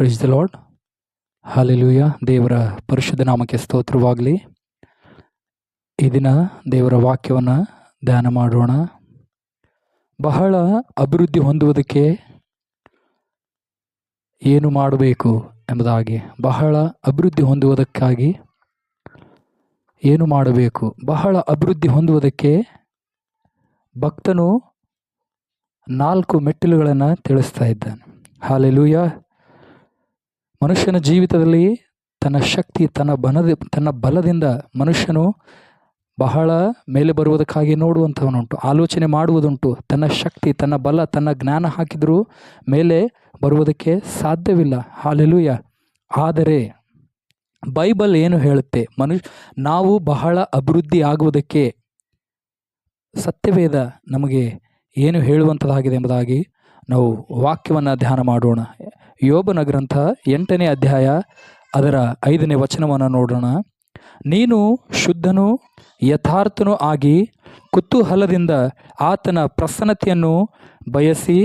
Praise the lord hallelujah ದೇವರ ಪರಿಶುದ್ಧ ನಾಮಕ್ಕೆ ಸ್ತೋತ್ರವಾಗಲಿ. ಈ ದಿನ ದೇವರ ವಾಕ್ಯವನ್ನು ಧ್ಯಾನ ಮಾಡೋಣ. ಬಹಳ ಅಭಿವೃದ್ಧಿ ಹೊಂದುವುದಕ್ಕೆ ಏನು ಮಾಡಬೇಕು ಎಂಬುದಾಗಿ, ಬಹಳ ಅಭಿವೃದ್ಧಿ ಹೊಂದುವುದಕ್ಕಾಗಿ ಏನು ಮಾಡಬೇಕು, ಬಹಳ ಅಭಿವೃದ್ಧಿ ಹೊಂದುವುದಕ್ಕೆ ಭಕ್ತನು ನಾಲ್ಕು ಮೆಟ್ಟಿಲುಗಳನ್ನು ತಿಳಿಸ್ತಾ ಇದ್ದಾನೆ. ಹಾಲೆಲೂಯ ಮನುಷ್ಯನ ಜೀವಿತದಲ್ಲಿ ತನ್ನ ಶಕ್ತಿ, ತನ್ನ ಬನದ, ತನ್ನ ಬಲದಿಂದ ಮನುಷ್ಯನು ಬಹಳ ಮೇಲೆ ಬರುವುದಕ್ಕಾಗಿ ನೋಡುವಂಥವನುಂಟು, ಆಲೋಚನೆ ಮಾಡುವುದುಂಟು. ತನ್ನ ಶಕ್ತಿ, ತನ್ನ ಬಲ, ತನ್ನ ಜ್ಞಾನ ಹಾಕಿದರೂ ಮೇಲೆ ಬರುವುದಕ್ಕೆ ಸಾಧ್ಯವಿಲ್ಲ. ಹಾಲೆಲೂಯ. ಆದರೆ ಬೈಬಲ್ ಏನು ಹೇಳುತ್ತೆ? ಮನುಷ್ಯ ನಾವು ಬಹಳ ಅಭಿವೃದ್ಧಿ ಆಗುವುದಕ್ಕೆ ಸತ್ಯವೇದ ನಮಗೆ ಏನು ಹೇಳುವಂಥದ್ದಾಗಿದೆ ಎಂಬುದಾಗಿ ನಾವು ವಾಕ್ಯವನ್ನು ಧ್ಯಾನ ಮಾಡೋಣ. ಯೋಬನ ಗ್ರಂಥ ಎಂಟನೇ ಅಧ್ಯಾಯ ಅದರ ಐದನೇ ವಚನವನ್ನು ನೋಡೋಣ. ನೀನು ಶುದ್ಧನೂ ಯಥಾರ್ಥನೂ ಆಗಿ ಕುತೂಹಲದಿಂದ ಆತನ ಪ್ರಸನ್ನತೆಯನ್ನು ಬಯಸಿ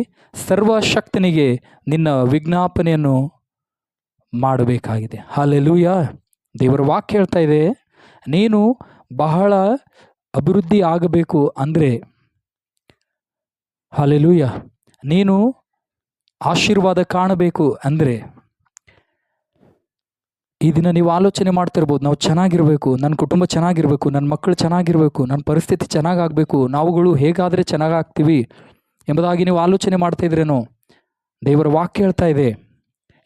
ಸರ್ವಶಕ್ತನಿಗೆ ನಿನ್ನ ವಿಜ್ಞಾಪನೆಯನ್ನು ಮಾಡಬೇಕಾಗಿದೆ. ಹಾಲೆಲೂಯ ದೇವರ ವಾಕ್ಯ ಹೇಳ್ತಾ ಇದೆ, ನೀನು ಬಹಳ ಅಭಿವೃದ್ಧಿ ಆಗಬೇಕು ಅಂದರೆ ಹಾಲೆಲೂಯ ನೀನು ಆಶೀರ್ವಾದ ಕಾಣಬೇಕು ಅಂದರೆ ಈ ದಿನ ನೀವು ಆಲೋಚನೆ ಮಾಡ್ತಿರ್ಬೋದು, ನಾವು ಚೆನ್ನಾಗಿರಬೇಕು ನನ್ನ ಕುಟುಂಬ ಚೆನ್ನಾಗಿರಬೇಕು ನನ್ನ ಮಕ್ಕಳು ಚೆನ್ನಾಗಿರಬೇಕು ನನ್ನ ಪರಿಸ್ಥಿತಿ ಚೆನ್ನಾಗಾಗಬೇಕು, ನಾವುಗಳು ಹೇಗಾದರೆ ಚೆನ್ನಾಗಾಗ್ತೀವಿ ಎಂಬುದಾಗಿ ನೀವು ಆಲೋಚನೆ ಮಾಡ್ತಾ ಇದ್ರೇನೋ? ದೇವರ ವಾಕ್ಯ ಹೇಳ್ತಾ ಇದೆ.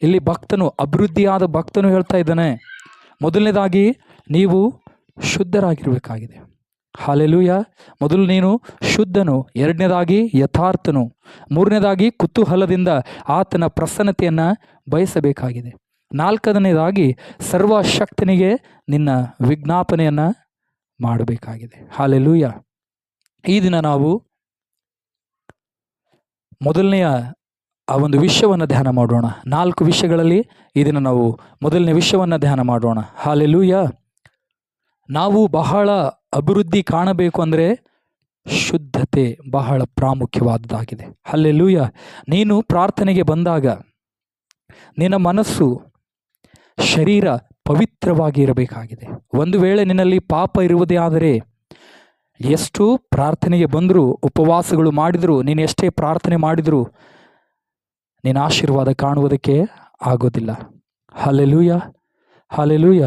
ಇಲ್ಲಿ ಭಕ್ತನು, ಅಭಿವೃದ್ಧಿಯಾದ ಭಕ್ತನು ಹೇಳ್ತಾ ಇದ್ದಾನೆ. ಮೊದಲನೇದಾಗಿ ನೀವು ಶುದ್ಧರಾಗಿರಬೇಕಾಗಿದೆ. ಹಾಲೆಲೂಯ. ಮೊದಲು ನೀನು ಶುದ್ಧನು, ಎರಡನೇದಾಗಿ ಯಥಾರ್ಥನು, ಮೂರನೇದಾಗಿ ಕುತೂಹಲದಿಂದ ಆತನ ಪ್ರಸನ್ನತೆಯನ್ನು ಬಯಸಬೇಕಾಗಿದೆ. ನಾಲ್ಕನೇದಾಗಿ ಸರ್ವಶಕ್ತನಿಗೆ ನಿನ್ನ ವಿಜ್ಞಾಪನೆಯನ್ನು ಮಾಡಬೇಕಾಗಿದೆ. ಹಾಲೆಲೂಯ. ಈ ದಿನ ನಾವು ಮೊದಲನೆಯ ಆ ಒಂದು ವಿಷಯವನ್ನು ಧ್ಯಾನ ಮಾಡೋಣ. ನಾಲ್ಕು ವಿಷಯಗಳಲ್ಲಿ ಈ ದಿನ ನಾವು ಮೊದಲನೇ ವಿಷಯವನ್ನು ಧ್ಯಾನ ಮಾಡೋಣ. ಹಾಲೆಲೂಯ. ನಾವು ಬಹಳ ಅಭಿವೃದ್ಧಿ ಕಾಣಬೇಕು ಅಂದರೆ ಶುದ್ಧತೆ ಬಹಳ ಪ್ರಾಮುಖ್ಯವಾದದ್ದಾಗಿದೆ. ಅಲ್ಲೆಲ್ಲೂಯ ನೀನು ಪ್ರಾರ್ಥನೆಗೆ ಬಂದಾಗ ನಿನ್ನ ಮನಸ್ಸು ಶರೀರ ಪವಿತ್ರವಾಗಿ ಇರಬೇಕಾಗಿದೆ. ಒಂದು ವೇಳೆ ನಿನ್ನಲ್ಲಿ ಪಾಪ ಇರುವುದೇ ಆದರೆ ಎಷ್ಟು ಪ್ರಾರ್ಥನೆಗೆ ಬಂದರೂ, ಉಪವಾಸಗಳು ಮಾಡಿದರೂ, ನೀನು ಎಷ್ಟೇ ಪ್ರಾರ್ಥನೆ ಮಾಡಿದರೂ ನಿನ್ನ ಆಶೀರ್ವಾದ ಕಾಣುವುದಕ್ಕೆ ಆಗೋದಿಲ್ಲ. ಹಾಲೆಲೂಯ ಹಾಲೆಲೂಯ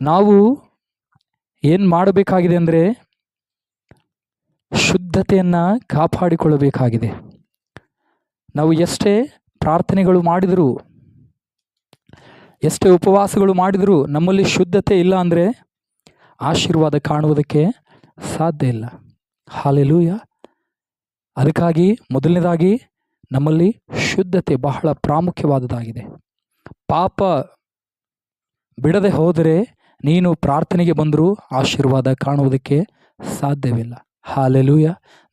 ನಾವು ಏನು ಮಾಡಬೇಕಾಗಿದೆ ಅಂದರೆ ಶುದ್ಧತೆಯನ್ನು ಕಾಪಾಡಿಕೊಳ್ಳಬೇಕಾಗಿದೆ. ನಾವು ಎಷ್ಟೇ ಪ್ರಾರ್ಥನೆಗಳು ಮಾಡಿದರೂ, ಎಷ್ಟೇ ಉಪವಾಸಗಳು ಮಾಡಿದರೂ ನಮ್ಮಲ್ಲಿ ಶುದ್ಧತೆ ಇಲ್ಲ ಅಂದರೆ ಆಶೀರ್ವಾದ ಕಾಣುವುದಕ್ಕೆ ಸಾಧ್ಯ ಇಲ್ಲ. ಹಾಲೆಲೂಯ. ಅದಕ್ಕಾಗಿ ಮೊದಲನೇದಾಗಿ ನಮ್ಮಲ್ಲಿ ಶುದ್ಧತೆ ಬಹಳ ಪ್ರಾಮುಖ್ಯವಾದದ್ದಾಗಿದೆ. ಪಾಪ ಬಿಡದೆ ಹೋದರೆ ನೀನು ಪ್ರಾರ್ಥನೆಗೆ ಬಂದರೂ ಆಶೀರ್ವಾದ ಕಾಣುವುದಕ್ಕೆ ಸಾಧ್ಯವಿಲ್ಲ. ಹಾಲೆಲೂಯ.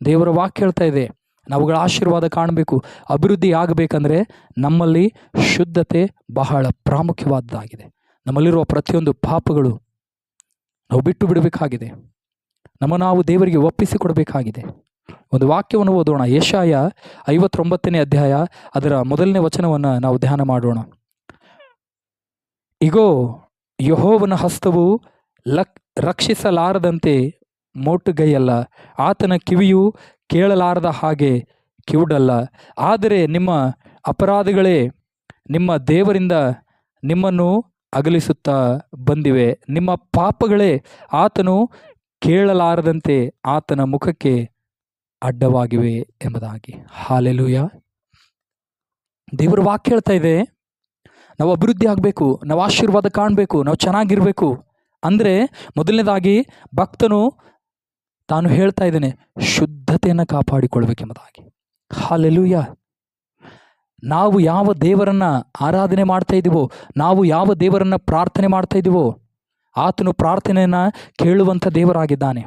ದೇವರ ವಾಕ್ಯ ಹೇಳ್ತಾ ಇದೆ. ನಾವುಗಳ ಆಶೀರ್ವಾದ ಕಾಣಬೇಕು. ಅಭಿವೃದ್ಧಿ ಆಗಬೇಕಂದ್ರೆ ನಮ್ಮಲ್ಲಿ ಶುದ್ಧತೆ ಬಹಳ ಪ್ರಾಮುಖ್ಯವಾದದ್ದಾಗಿದೆ. ನಮ್ಮಲ್ಲಿರುವ ಪ್ರತಿಯೊಂದು ಪಾಪಗಳು ನಾವು ಬಿಟ್ಟು ಬಿಡಬೇಕಾಗಿದೆ. ನಮ್ಮ ನಾವು ದೇವರಿಗೆ ಒಪ್ಪಿಸಿಕೊಡಬೇಕಾಗಿದೆ ಒಂದು ವಾಕ್ಯವನ್ನು ಓದೋಣ. ಯಶಾಯ ಐವತ್ತೊಂಬತ್ತನೇ ಅಧ್ಯಾಯ ಅದರ ಮೊದಲನೇ ವಚನವನ್ನು ನಾವು ಧ್ಯಾನ ಮಾಡೋಣ. ಇಗೋ ಯಹೋವನ ಹಸ್ತವು ಲಕ್, ರಕ್ಷಿಸಲಾರದಂತೆ ಮೋಟುಗೈಯಲ್ಲ, ಆತನ ಕಿವಿಯು ಕೇಳಲಾರದ ಹಾಗೆ ಕಿವುಡಲ್ಲ. ಆದರೆ ನಿಮ್ಮ ಅಪರಾಧಗಳೇ ನಿಮ್ಮ ದೇವರಿಂದ ನಿಮ್ಮನ್ನು ಅಗಲಿಸುತ್ತಾ ಬಂದಿವೆ. ನಿಮ್ಮ ಪಾಪಗಳೇ ಆತನು ಕೇಳಲಾರದಂತೆ ಆತನ ಮುಖಕ್ಕೆ ಅಡ್ಡವಾಗಿವೆ ಎಂಬುದಾಗಿ. ಹಾಲೆಲೂಯ. ದೇವರ ವಾಕ್ಯ ಹೇಳ್ತಾ ಇದೆ ನಾವು ಅಭಿವೃದ್ಧಿ ಆಗಬೇಕು, ನಾವು ಆಶೀರ್ವಾದ ಕಾಣಬೇಕು, ನಾವು ಚೆನ್ನಾಗಿರಬೇಕು. ಅಂದರೆ ಮೊದಲನೇದಾಗಿ ಭಕ್ತನು ತಾನು ಹೇಳ್ತಾ ಇದ್ದೇನೆ, ಶುದ್ಧತೆಯನ್ನು ಕಾಪಾಡಿಕೊಳ್ಬೇಕೆಂಬುದಾಗಿ. ಹಾಲೆಲೂಯ ನಾವು ಯಾವ ದೇವರನ್ನು ಆರಾಧನೆ ಮಾಡ್ತಾ ಇದ್ದೀವೋ, ನಾವು ಯಾವ ದೇವರನ್ನು ಪ್ರಾರ್ಥನೆ ಮಾಡ್ತಾ ಇದ್ದೀವೋ, ಆತನು ಪ್ರಾರ್ಥನೆಯನ್ನು ಕೇಳುವಂಥ ದೇವರಾಗಿದ್ದಾನೆ.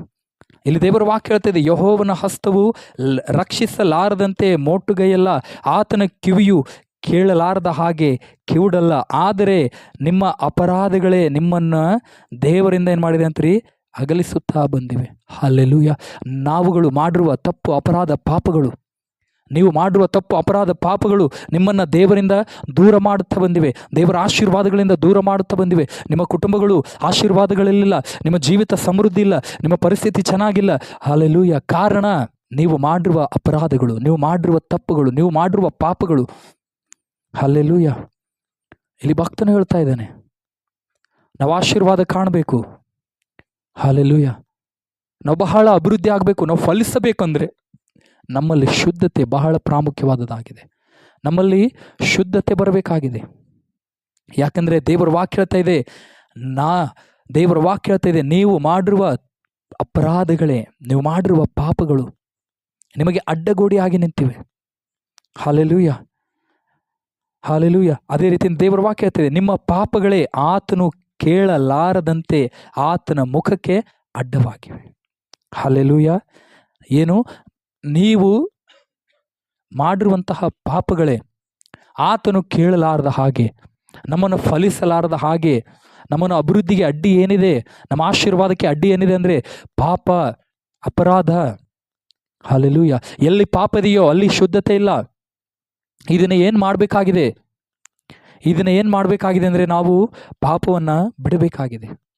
ಇಲ್ಲಿ ದೇವರ ವಾಕ್ಯ ಹೇಳ್ತಾ ಇದೆ, ಯಹೋವನ ಹಸ್ತವು ರಕ್ಷಿಸಲಾರದಂತೆ ಮೋಟುಗೈಯಲ್ಲ ಆತನ ಕಿವಿಯು ಕೇಳಲಾರದ ಹಾಗೆ ಕಿವುಡಲ್ಲ. ಆದರೆ ನಿಮ್ಮ ಅಪರಾಧಗಳೇ ನಿಮ್ಮನ್ನು ದೇವರಿಂದ ಏನು ಮಾಡಿದೆ ಅಂತೀರಿ? ಅಗಲಿಸುತ್ತಾ ಬಂದಿವೆ. ಅಲ್ಲೆಲೂಯ ನಾವುಗಳು ಮಾಡಿರುವ ತಪ್ಪು ಅಪರಾಧ ಪಾಪಗಳು. ನೀವು ಮಾಡಿರುವ ತಪ್ಪು ಅಪರಾಧ ಪಾಪಗಳು ನಿಮ್ಮನ್ನು ದೇವರಿಂದ ದೂರ ಮಾಡುತ್ತಾ ಬಂದಿವೆ. ದೇವರ ಆಶೀರ್ವಾದಗಳಿಂದ ದೂರ ಮಾಡುತ್ತಾ ಬಂದಿವೆ. ನಿಮ್ಮ ಕುಟುಂಬಗಳು ಆಶೀರ್ವಾದಗಳಿಲ್ಲ ನಿಮ್ಮ ಜೀವಿತ ಸಮೃದ್ಧಿ ಇಲ್ಲ. ನಿಮ್ಮ ಪರಿಸ್ಥಿತಿ ಚೆನ್ನಾಗಿಲ್ಲ. ಹಾಲೆಲೂಯ ಕಾರಣ, ನೀವು ಮಾಡಿರುವ ಅಪರಾಧಗಳು, ನೀವು ಮಾಡಿರುವ ತಪ್ಪುಗಳು, ನೀವು ಮಾಡಿರುವ ಪಾಪಗಳು ಹಾಲೆಲೂಯ ಇಲ್ಲಿ ಭಕ್ತನು ಹೇಳ್ತಾ ಇದ್ದಾನೆ, ನಾವು ಆಶೀರ್ವಾದ ಕಾಣಬೇಕು. ಹಾಲೆಲೂಯ ನಾವು ಬಹಳ ಅಭಿವೃದ್ಧಿ ಆಗಬೇಕು, ನಾವು ಫಲಿಸಬೇಕಂದ್ರೆ ನಮ್ಮಲ್ಲಿ ಶುದ್ಧತೆ ಬಹಳ ಪ್ರಾಮುಖ್ಯವಾದದ್ದಾಗಿದೆ. ನಮ್ಮಲ್ಲಿ ಶುದ್ಧತೆ ಬರಬೇಕಾಗಿದೆ. ಯಾಕಂದರೆ ದೇವರ ವಾಕ್ಯ ಹೇಳ್ತಾ ಇದೆ, ನಾ, ದೇವರ ವಾಕ್ಯ ಹೇಳ್ತಾ ಇದೆ, ನೀವು ಮಾಡಿರುವ ಅಪರಾಧಗಳೇ, ನೀವು ಮಾಡಿರುವ ಪಾಪಗಳು ನಿಮಗೆ ಅಡ್ಡಗೋಡಿಯಾಗಿ ನಿಂತಿವೆ. Hallelujah hallelujah. ಅದೇ ರೀತಿ ದೇವರ ವಾಕ್ಯ ಹೇಳ್ತಿದೆ ನಿಮ್ಮ ಪಾಪಗಳೇ ಆತನು ಕೇಳಲಾರದಂತೆ ಆತನ ಮುಖಕ್ಕೆ ಅಡ್ಡವಾಗಿವೆ. ಹಾಲೆಲೂಯ. ಏನು? ನೀವು ಮಾಡಿರುವಂತಹ ಪಾಪಗಳೇ ಆತನು ಕೇಳಲಾರದ ಹಾಗೆ, ನಮ್ಮನ್ನು ಫಲಿಸಲಾರದ ಹಾಗೆ, ನಮ್ಮನ್ನು ಅಭಿವೃದ್ಧಿಗೆ ಅಡ್ಡಿ ಏನಿದೆ, ನಮ್ಮ ಆಶೀರ್ವಾದಕ್ಕೆ ಅಡ್ಡಿ ಏನಿದೆ ಅಂದರೆ ಪಾಪ ಅಪರಾಧ. ಹಾಲೆಲೂಯ. ಎಲ್ಲಿ ಪಾಪ ಇದೆಯೋ ಅಲ್ಲಿ ಶುದ್ಧತೆ ಇಲ್ಲ. ಇದನ್ನ ಏನು ಮಾಡಬೇಕಾಗಿದೆ? ಇದನ್ನ ಏನು ಮಾಡಬೇಕಾಗಿದೆ ಅಂದರೆ ನಾವು ಪಾಪವನ್ನು ಬಿಡಬೇಕಾಗಿದೆ.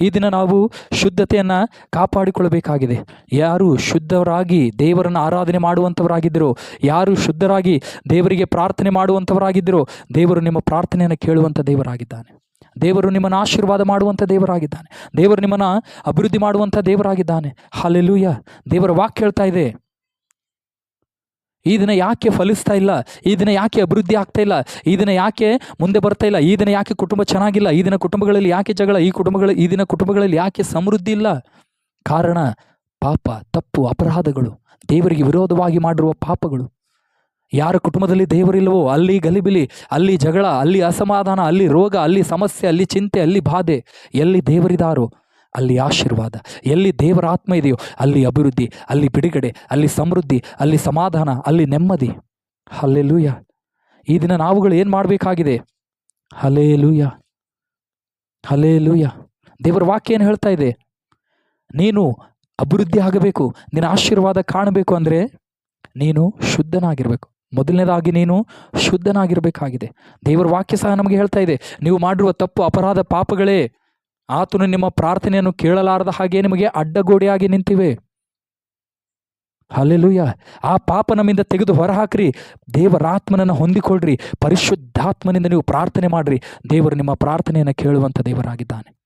ಈ ದಿನ ನಾವು ಶುದ್ಧತೆಯನ್ನು ಕಾಪಾಡಿಕೊಳ್ಳಬೇಕಾಗಿದೆ. ಯಾರು ಶುದ್ಧರಾಗಿ ದೇವರನ್ನು ಆರಾಧನೆ ಮಾಡುವಂಥವರಾಗಿದ್ದರೋ ಯಾರು ಶುದ್ಧರಾಗಿ ದೇವರಿಗೆ ಪ್ರಾರ್ಥನೆ ಮಾಡುವಂಥವರಾಗಿದ್ದರೋ ದೇವರು ನಿಮ್ಮ ಪ್ರಾರ್ಥನೆಯನ್ನು ಕೇಳುವಂಥ ದೇವರಾಗಿದ್ದಾನೆ. ದೇವರು ನಿಮ್ಮನ್ನು ಆಶೀರ್ವಾದ ಮಾಡುವಂಥ ದೇವರಾಗಿದ್ದಾನೆ. ದೇವರು ನಿಮ್ಮನ್ನು ಅಭಿವೃದ್ಧಿ ಮಾಡುವಂಥ ದೇವರಾಗಿದ್ದಾನೆ. ಹಾಲೆಲೂಯ ದೇವರ ವಾಕ್ ಹೇಳ್ತಾ ಇದೆ. ಈ ದಿನ ಯಾಕೆ ಫಲಿಸ್ತಾ ಇಲ್ಲ? ಈ ದಿನ ಯಾಕೆ ಅಭಿವೃದ್ಧಿ ಆಗ್ತಾ ಇಲ್ಲ? ಈ ದಿನ ಯಾಕೆ ಮುಂದೆ ಬರ್ತಾ ಇಲ್ಲ? ಈ ದಿನ ಯಾಕೆ ಕುಟುಂಬ ಚೆನ್ನಾಗಿಲ್ಲ? ಈ ದಿನ ಕುಟುಂಬಗಳಲ್ಲಿ ಯಾಕೆ ಜಗಳ? ಈ ಕುಟುಂಬಗಳ, ಈ ದಿನ ಕುಟುಂಬಗಳಲ್ಲಿ ಯಾಕೆ ಸಮೃದ್ಧಿ ಇಲ್ಲ? ಕಾರಣ ಪಾಪ, ತಪ್ಪು, ಅಪರಾಧಗಳು, ದೇವರಿಗೆ ವಿರೋಧವಾಗಿ ಮಾಡಿರುವ ಪಾಪಗಳು. ಯಾರ ಕುಟುಂಬದಲ್ಲಿ ದೇವರಿಲ್ಲವೋ, ಅಲ್ಲಿ ಗಲಿಬಿಲಿ, ಅಲ್ಲಿ ಜಗಳ, ಅಲ್ಲಿ ಅಸಮಾಧಾನ, ಅಲ್ಲಿ ರೋಗ, ಅಲ್ಲಿ ಸಮಸ್ಯೆ, ಅಲ್ಲಿ ಚಿಂತೆ, ಅಲ್ಲಿ ಬಾಧೆ, ಎಲ್ಲಿ ದೇವರಿದಾರೋ ಅಲ್ಲಿ ಆಶೀರ್ವಾದ, ಎಲ್ಲಿ ದೇವರ ಆತ್ಮ ಇದೆಯೋ ಅಲ್ಲಿ ಅಭಿವೃದ್ಧಿ, ಅಲ್ಲಿ ಬಿಡುಗಡೆ, ಅಲ್ಲಿ ಸಮೃದ್ಧಿ, ಅಲ್ಲಿ ಸಮಾಧಾನ, ಅಲ್ಲಿ ನೆಮ್ಮದಿ. ಹಲ್ಲೆಲೂಯ. ಈ ದಿನ ನಾವುಗಳು ಏನು ಮಾಡಬೇಕಾಗಿದೆ? ಹಲೇಲೂಯ ಹಲೇಲೂಯ ದೇವರ ವಾಕ್ಯ ಏನು ಹೇಳ್ತಾ ಇದೆ? ನೀನು ಅಭಿವೃದ್ಧಿ ಆಗಬೇಕು, ನಿನ್ನ ಆಶೀರ್ವಾದ ಕಾಣಬೇಕು ಅಂದರೆ ನೀನು ಶುದ್ಧನಾಗಿರಬೇಕು. ಮೊದಲನೇದಾಗಿ ನೀನು ಶುದ್ಧನಾಗಿರಬೇಕಾಗಿದೆ. ದೇವರ ವಾಕ್ಯ ಸಹ ನಮಗೆ ಹೇಳ್ತಾ ಇದೆ, ನೀವು ಮಾಡಿರುವ ತಪ್ಪು, ಅಪರಾಧ, ಪಾಪಗಳೇ ಆತನು ನಿಮ್ಮ ಪ್ರಾರ್ಥನೆಯನ್ನು ಕೇಳಲಾರದ ಹಾಗೆ ನಿಮಗೆ ಅಡ್ಡಗೋಡೆಯಾಗಿ ನಿಂತಿವೆ. ಅಲ್ಲೆಲ್ಲೂಯ್ಯ ಆ ಪಾಪ ನಮ್ಮಿಂದ ತೆಗೆದು ಹೊರಹಾಕ್ರಿ. ದೇವರಾತ್ಮನನ್ನು ಹೊಂದಿಕೊಳ್ಳ್ರಿ. ಪರಿಶುದ್ಧಾತ್ಮನಿಂದ ನೀವು ಪ್ರಾರ್ಥನೆ ಮಾಡ್ರಿ. ದೇವರು ನಿಮ್ಮ ಪ್ರಾರ್ಥನೆಯನ್ನು ಕೇಳುವಂಥ ದೇವರಾಗಿದ್ದಾನೆ.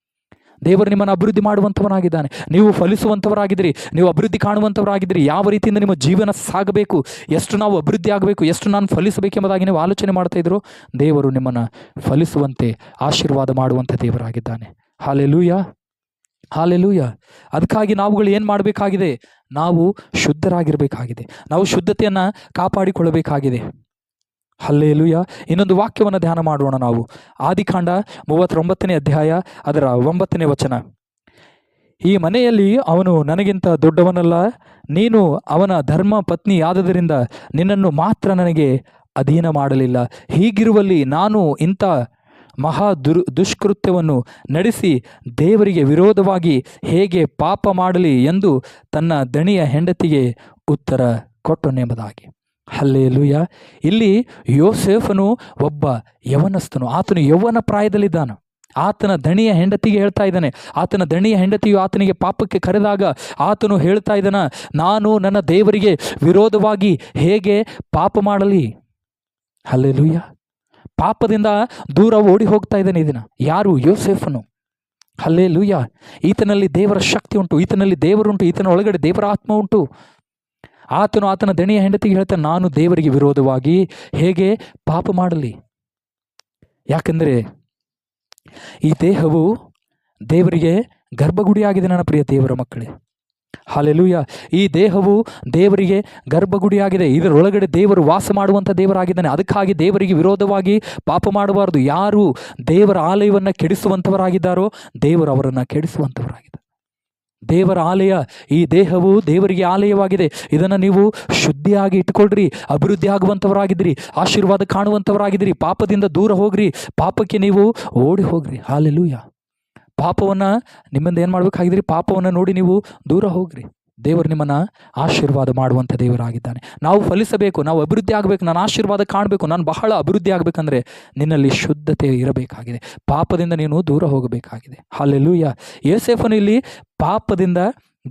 ದೇವರು ನಿಮ್ಮನ್ನು ಅಭಿವೃದ್ಧಿ ಮಾಡುವಂಥವನಾಗಿದ್ದಾನೆ. ನೀವು ಫಲಿಸುವಂಥವರಾಗಿದ್ದೀರಿ. ನೀವು ಅಭಿವೃದ್ಧಿ ಕಾಣುವಂಥವರಾಗಿದ್ದೀರಿ. ಯಾವ ರೀತಿಯಿಂದ ನಿಮ್ಮ ಜೀವನ ಸಾಗಬೇಕು? ಎಷ್ಟು ನಾವು ಅಭಿವೃದ್ಧಿ ಆಗಬೇಕು? ಎಷ್ಟು ನಾನು ಫಲಿಸಬೇಕೆಂಬುದಾಗಿ ನೀವು ಆಲೋಚನೆ ಮಾಡ್ತಾ ದೇವರು ನಿಮ್ಮನ್ನು ಫಲಿಸುವಂತೆ, ಆಶೀರ್ವಾದ ಮಾಡುವಂಥ ದೇವರಾಗಿದ್ದಾನೆ. ಹಾಲೆಲೂಯ. ಹಾಲೆಲೂಯ. ಅದಕ್ಕಾಗಿ ನಾವುಗಳು ಏನು ಮಾಡಬೇಕಾಗಿದೆ? ನಾವು ಶುದ್ಧರಾಗಿರಬೇಕಾಗಿದೆ. ನಾವು ಶುದ್ಧತೆಯನ್ನು ಕಾಪಾಡಿಕೊಳ್ಳಬೇಕಾಗಿದೆ. ಹಲ್ಲೆಲುಯ ಇನ್ನೊಂದು ವಾಕ್ಯವನ್ನು ಧ್ಯಾನ ಮಾಡೋಣ ನಾವು. ಆದಿಕಾಂಡ ಮೂವತ್ತೊಂಬತ್ತನೇ ಅಧ್ಯಾಯ, ಅದರ ಒಂಬತ್ತನೇ ವಚನ. ಈ ಮನೆಯಲ್ಲಿ ಅವನು ನನಗಿಂತ ದೊಡ್ಡವನಲ್ಲ, ನೀನು ಅವನ ಧರ್ಮ ಪತ್ನಿ ಆದದರಿಂದ ನಿನ್ನನ್ನು ಮಾತ್ರ ನನಗೆ ಅಧೀನ ಮಾಡಲಿಲ್ಲ. ಹೀಗಿರುವಲ್ಲಿ ನಾನು ಇಂಥ ಮಹಾ ದುರ್, ದುಷ್ಕೃತ್ಯವನ್ನು ನಡೆಸಿ ದೇವರಿಗೆ ವಿರೋಧವಾಗಿ ಹೇಗೆ ಪಾಪ ಮಾಡಲಿ ಎಂದು ತನ್ನ ದಣಿಯ ಹೆಂಡತಿಗೆ ಉತ್ತರ ಕೊಟ್ಟನೆಂಬುದಾಗಿ. ಹಲ್ಲೇಲುಯ. ಇಲ್ಲಿ ಯೋಸೇಫನು ಒಬ್ಬ ಯವನಸ್ಥನು. ಆತನು ಯೌವನ ಪ್ರಾಯದಲ್ಲಿದ್ದಾನೆ. ಆತನ ದಣಿಯ ಹೆಂಡತಿಗೆ ಹೇಳ್ತಾ ಇದ್ದಾನೆ. ಆತನ ದಣಿಯ ಹೆಂಡತಿಯು ಆತನಿಗೆ ಪಾಪಕ್ಕೆ ಕರೆದಾಗ ಆತನು ಹೇಳ್ತಾ ಇದ್ದಾನ, ನಾನು ನನ್ನ ದೇವರಿಗೆ ವಿರೋಧವಾಗಿ ಹೇಗೆ ಪಾಪ ಮಾಡಲಿ? ಹಲ್ಲೇಲುಯ್ಯ ಪಾಪದಿಂದ ದೂರ ಓಡಿ ಹೋಗ್ತಾ ಇದ್ದಾನೆ ಇದನ್ನ ಯಾರು? ಯೋಸೆಫನು. ಅಲ್ಲೇ ಲೂಯ ಈತನಲ್ಲಿ ದೇವರ ಶಕ್ತಿ ಉಂಟು. ಈತನಲ್ಲಿ ದೇವರುಂಟು ಈತನ ಒಳಗಡೆ ದೇವರ ಆತ್ಮ ಉಂಟು. ಆತನು ಆತನ ದಣಿಯ ಹೆಂಡತಿಗೆ ಹೇಳ್ತಾನೆ, ನಾನು ದೇವರಿಗೆ ವಿರೋಧವಾಗಿ ಹೇಗೆ ಪಾಪ ಮಾಡಲಿ? ಯಾಕೆಂದರೆ ಈ ದೇಹವು ದೇವರಿಗೆ ಗರ್ಭಗುಡಿಯಾಗಿದೆ, ನನ್ನ ಪ್ರಿಯ ದೇವರ ಮಕ್ಕಳೇ. ಹಾಲೆಲೂಯ. ಈ ದೇಹವು ದೇವರಿಗೆ ಗರ್ಭಗುಡಿಯಾಗಿದೆ. ಇದರೊಳಗಡೆ ದೇವರು ವಾಸ ಮಾಡುವಂಥ ದೇವರಾಗಿದ್ದಾನೆ. ಅದಕ್ಕಾಗಿ ದೇವರಿಗೆ ವಿರೋಧವಾಗಿ ಪಾಪ ಮಾಡಬಾರದು. ಯಾರು ದೇವರ ಆಲಯವನ್ನು ಕೆಡಿಸುವಂಥವರಾಗಿದ್ದಾರೋ ದೇವರು ಅವರನ್ನು ಕೆಡಿಸುವಂಥವರಾಗಿದ್ದಾರೆ ದೇವರ ಆಲಯ, ಈ ದೇಹವು ದೇವರಿಗೆ ಆಲಯವಾಗಿದೆ. ಇದನ್ನು ನೀವು ಶುದ್ಧಿಯಾಗಿ ಇಟ್ಕೊಳ್ರಿ ಅಭಿವೃದ್ಧಿ ಆಗುವಂಥವರಾಗಿದ್ದೀರಿ ಆಶೀರ್ವಾದ ಕಾಣುವಂಥವರಾಗಿದ್ದೀರಿ ಪಾಪದಿಂದ ದೂರ ಹೋಗ್ರಿ. ಪಾಪಕ್ಕೆ ನೀವು ಓಡಿ ಹೋಗ್ರಿ. ಹಾಲೆಲೂಯ. ಪಾಪವನ್ನು ನಿಮ್ಮಿಂದ ಏನು ಮಾಡಬೇಕಾಗಿದ್ರಿ ಪಾಪವನ್ನು ನೋಡಿ ನೀವು ದೂರ ಹೋಗ್ರಿ. ದೇವರು ನಿಮ್ಮನ್ನು ಆಶೀರ್ವಾದ ಮಾಡುವಂಥ ದೇವರಾಗಿದ್ದಾನೆ. ನಾವು ಫಲಿಸಬೇಕು, ನಾವು ಅಭಿವೃದ್ಧಿ ಆಗಬೇಕು, ನಾನು ಆಶೀರ್ವಾದ ಕಾಣಬೇಕು, ನಾನು ಬಹಳ ಅಭಿವೃದ್ಧಿ ಆಗಬೇಕಂದ್ರೆ ನಿನ್ನಲ್ಲಿ ಶುದ್ಧತೆ ಇರಬೇಕಾಗಿದೆ. ಪಾಪದಿಂದ ನೀನು ದೂರ ಹೋಗಬೇಕಾಗಿದೆ. ಹಾಲೆಲ್ಲೂಯ್ಯ ಯೇಸೆಫನು ಇಲ್ಲಿ ಪಾಪದಿಂದ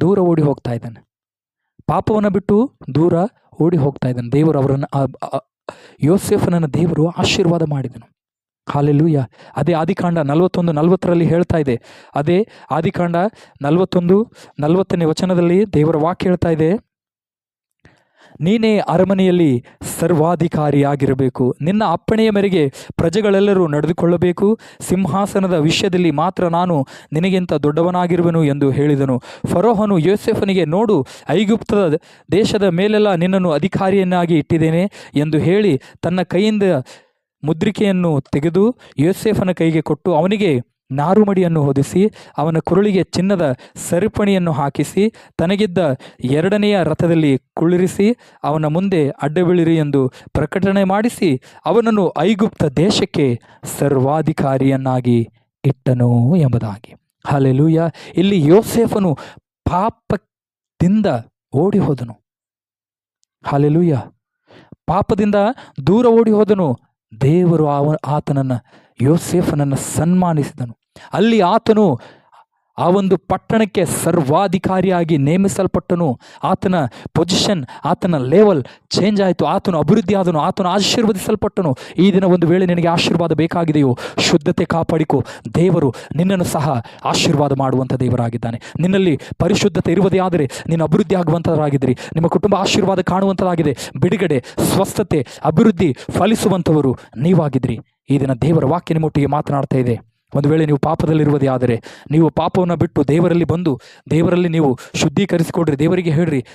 ದೂರ ಓಡಿ ಹೋಗ್ತಾ ಇದ್ದಾನೆ. ಪಾಪವನ್ನು ಬಿಟ್ಟು ದೂರ ಓಡಿ ಹೋಗ್ತಾ ಇದ್ದಾನೆ. ದೇವರು ಅವರನ್ನು ಯೋಸೇಫನನ್ನು ದೇವರು ಆಶೀರ್ವಾದ ಮಾಡಿದನು. ಹಾಲೆಲ್ಲೂಯ್ಯ ಅದೇ ಆದಿಕಾಂಡ ನಲವತ್ತೊಂದು ನಲವತ್ತರಲ್ಲಿ ಹೇಳ್ತಾ ಇದೆ. ಅದೇ ಆದಿಕಾಂಡ ನಲವತ್ತೊಂದು ನಲವತ್ತನೇ ವಚನದಲ್ಲಿ ದೇವರ ವಾಕ್ಯ ಹೇಳ್ತಾ ಇದೆ. ನೀನೇ ಅರಮನೆಯಲ್ಲಿ ಸರ್ವಾಧಿಕಾರಿಯಾಗಿರಬೇಕು. ನಿನ್ನ ಅಪ್ಪಣೆಯ ಮೇರೆಗೆ ಪ್ರಜೆಗಳೆಲ್ಲರೂ ನಡೆದುಕೊಳ್ಳಬೇಕು. ಸಿಂಹಾಸನದ ವಿಷಯದಲ್ಲಿ ಮಾತ್ರ ನಾನು ನಿನಗಿಂತ ದೊಡ್ಡವನಾಗಿರುವೆನು ಎಂದು ಹೇಳಿದನು. ಫರೋಹನು ಯೋಸೆಫನಿಗೆ, ನೋಡು, ಐಗುಪ್ತದ ದೇಶದ ಮೇಲೆಲ್ಲ ನಿನ್ನನ್ನು ಅಧಿಕಾರಿಯನ್ನಾಗಿ ಇಟ್ಟಿದ್ದೇನೆ ಎಂದು ಹೇಳಿ ತನ್ನ ಕೈಯಿಂದ ಮುದ್ರಿಕೆಯನ್ನು ತೆಗೆದು ಯೋಸೇಫನ ಕೈಗೆ ಕೊಟ್ಟು ಅವನಿಗೆ ನಾರುಮಡಿಯನ್ನು ಹೊದಿಸಿ, ಅವನ ಕುರುಳಿಗೆ ಚಿನ್ನದ ಸರಿಪಣಿಯನ್ನು ಹಾಕಿಸಿ, ತನಗಿದ್ದ ಎರಡನೆಯ ರಥದಲ್ಲಿ ಕುಳ್ಳಿರಿಸಿ, ಅವನ ಮುಂದೆ ಅಡ್ಡಬೀಳಿರಿ ಎಂದು ಪ್ರಕಟಣೆ ಮಾಡಿಸಿ, ಅವನನ್ನು ಐಗುಪ್ತ ದೇಶಕ್ಕೆ ಸರ್ವಾಧಿಕಾರಿಯನ್ನಾಗಿ ಇಟ್ಟನು ಎಂಬುದಾಗಿ. ಹಾಲೆಲೂಯ ಇಲ್ಲಿ ಯೋಸೇಫನು ಪಾಪದಿಂದ ಓಡಿ ಹೋದನು ಹಾಲೆಲೂಯ ಪಾಪದಿಂದ ದೂರ ಓಡಿ ಹೋದನು ದೇವರು ಆತನನ್ನು ಯೋಸೇಫನನ್ನು ಸನ್ಮಾನಿಸಿದನು. ಅಲ್ಲಿ ಆತನು ಆ ಒಂದು ಪಟ್ಟಣಕ್ಕೆ ಸರ್ವಾಧಿಕಾರಿಯಾಗಿ ನೇಮಿಸಲ್ಪಟ್ಟನು. ಆತನ ಪೊಸಿಷನ್ ಆತನ ಲೆವೆಲ್ ಚೇಂಜ್ ಆಯಿತು. ಆತನು ಅಭಿವೃದ್ಧಿ ಆದನು. ಆತನು ಆಶೀರ್ವದಿಸಲ್ಪಟ್ಟನು. ಈ ದಿನ ಒಂದು ವೇಳೆ ನಿನಗೆ ಆಶೀರ್ವಾದ ಬೇಕಾಗಿದೆಯೋ, ಶುದ್ಧತೆ ಕಾಪಾಡಿಕೊ. ದೇವರು ನಿನ್ನನ್ನು ಸಹ ಆಶೀರ್ವಾದ ಮಾಡುವಂಥ ದೇವರಾಗಿದ್ದಾನೆ. ನಿನ್ನಲ್ಲಿ ಪರಿಶುದ್ಧತೆ ಇರುವುದೇ ಆದರೆ ನೀನು ಅಭಿವೃದ್ಧಿ ಆಗುವಂಥದ್ದಾಗಿದ್ದೀರಿ ನಿಮ್ಮ ಕುಟುಂಬ ಆಶೀರ್ವಾದ ಕಾಣುವಂಥದ್ದಾಗಿದೆ ಬಿಡುಗಡೆ, ಸ್ವಸ್ಥತೆ, ಅಭಿವೃದ್ಧಿ ಫಲಿಸುವಂಥವರು ನೀವಾಗಿದ್ರಿ ಈ ದಿನ ದೇವರ ವಾಕ್ಯ ನಿಮ್ಮೊಟ್ಟಿಗೆ ಮಾತನಾಡ್ತಾ ಇದೆ. ಒಂದು ವೇಳೆ ನೀವು ಪಾಪದಲ್ಲಿರುವುದೇ ಆದರೆ ನೀವು ಪಾಪವನ್ನು ಬಿಟ್ಟು ದೇವರಲ್ಲಿ ಬಂದು ದೇವರಲ್ಲಿ ನೀವು ಶುದ್ಧೀಕರಿಸಿಕೊಡ್ರಿ, ದೇವರಿಗೆ ಹೇಳ್ರಿ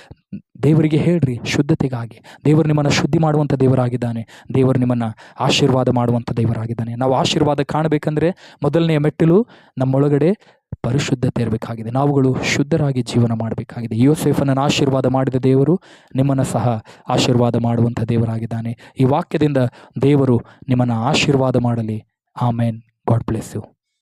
ದೇವರಿಗೆ ಹೇಳ್ರಿ ಶುದ್ಧತೆಗಾಗಿ. ದೇವರು ನಿಮ್ಮನ್ನು ಶುದ್ಧಿ ಮಾಡುವಂಥ ದೇವರಾಗಿದ್ದಾನೆ. ದೇವರು ನಿಮ್ಮನ್ನು ಆಶೀರ್ವಾದ ಮಾಡುವಂಥ ದೇವರಾಗಿದ್ದಾನೆ. ನಾವು ಆಶೀರ್ವಾದ ಕಾಣಬೇಕಂದ್ರೆ ಮೊದಲನೆಯ ಮೆಟ್ಟಿಲು ನಮ್ಮೊಳಗಡೆ ಪರಿಶುದ್ಧತೆ ಇರಬೇಕಾಗಿದೆ. ನಾವುಗಳು ಶುದ್ಧರಾಗಿ ಜೀವನ ಮಾಡಬೇಕಾಗಿದೆ. ಯೋಸೇಫನನ್ನು ಆಶೀರ್ವಾದ ಮಾಡಿದ ದೇವರು ನಿಮ್ಮನ್ನು ಸಹ ಆಶೀರ್ವಾದ ಮಾಡುವಂಥ ದೇವರಾಗಿದ್ದಾನೆ. ಈ ವಾಕ್ಯದಿಂದ ದೇವರು ನಿಮ್ಮನ್ನು ಆಶೀರ್ವಾದ ಮಾಡಲಿ. ಆಮೇನ್. God bless you.